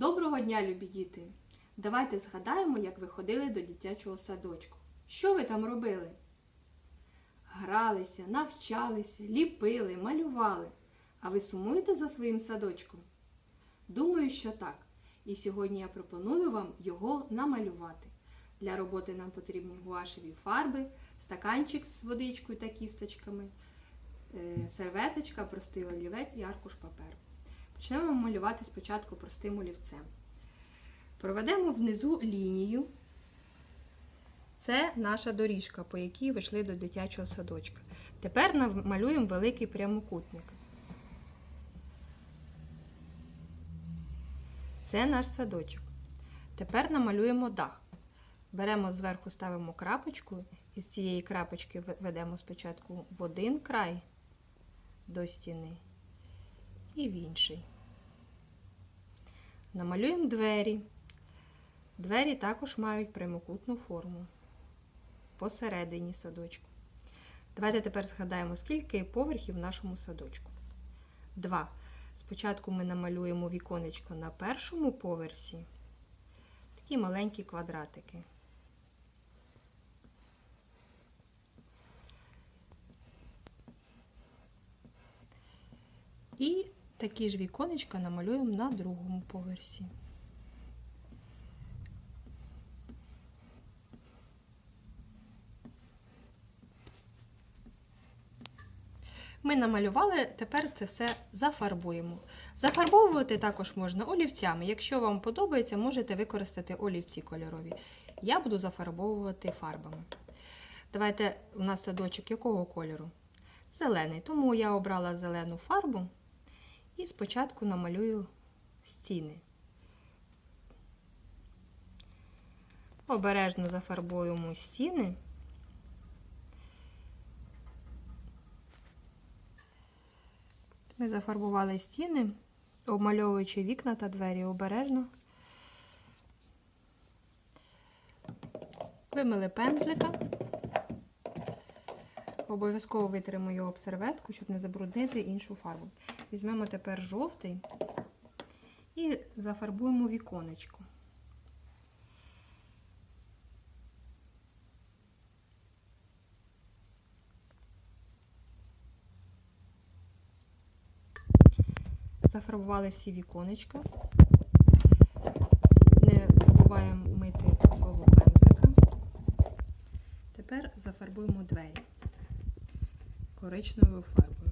Доброго дня, любі діти! Давайте згадаємо, як ви ходили до дитячого садочку. Що ви там робили? Гралися, навчалися, ліпили, малювали. А ви сумуєте за своїм садочком? Думаю, що так. І сьогодні я пропоную вам його намалювати. Для роботи нам потрібні гуашеві фарби, стаканчик з водичкою та кісточками, е, серветочка, простий олівець і аркуш паперу. Почнемо малювати спочатку простим олівцем. Проведемо внизу лінію. Це наша доріжка, по якій ви йшли до дитячого садочка. Тепер намалюємо великий прямокутник. Це наш садочок. Тепер намалюємо дах. Беремо зверху, ставимо крапочку, і з цієї крапочки ведемо спочатку в один край до стіни і в інший. Намалюємо двері. Двері також мають прямокутну форму посередині садочку. Давайте тепер згадаємо, скільки поверхів в нашому садочку. Два. Спочатку ми намалюємо віконечко на першому поверсі. Такі маленькі квадратики. І такі ж віконечка намалюємо на другому поверсі. Ми намалювали, тепер це все зафарбуємо. Зафарбовувати також можна олівцями. Якщо вам подобається, можете використати олівці кольорові. Я буду зафарбовувати фарбами. Давайте у нас садочок якого кольору? Зелений. Тому я обрала зелену фарбу і спочатку намалюю стіни. Обережно зафарбуємо стіни. Ми зафарбували стіни, обмальовуючи вікна та двері обережно. Вимили пензлика. Обов'язково витримо його об серветку, щоб не забруднити іншу фарбу. Візьмемо тепер жовтий і зафарбуємо віконечко. Зафарбували всі віконечка. Не забуваємо мити свого пензлика. Тепер зафарбуємо двері коричневою фарбою.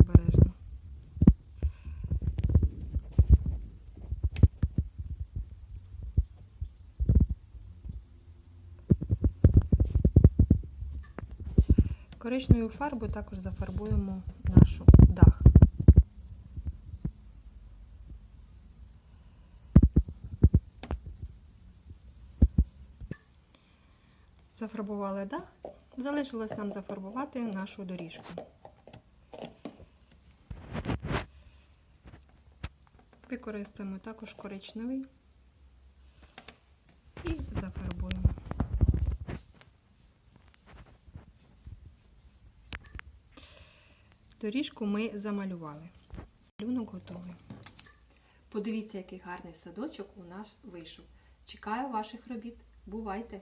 Обережно. Коричневою фарбою також зафарбуємо наш дах. Зафарбували дах, залишилось нам зафарбувати нашу доріжку. Використаємо також коричневий і зафарбуємо. Доріжку ми замалювали. Малюнок готовий. Подивіться, який гарний садочок у нас вийшов. Чекаю ваших робіт. Бувайте!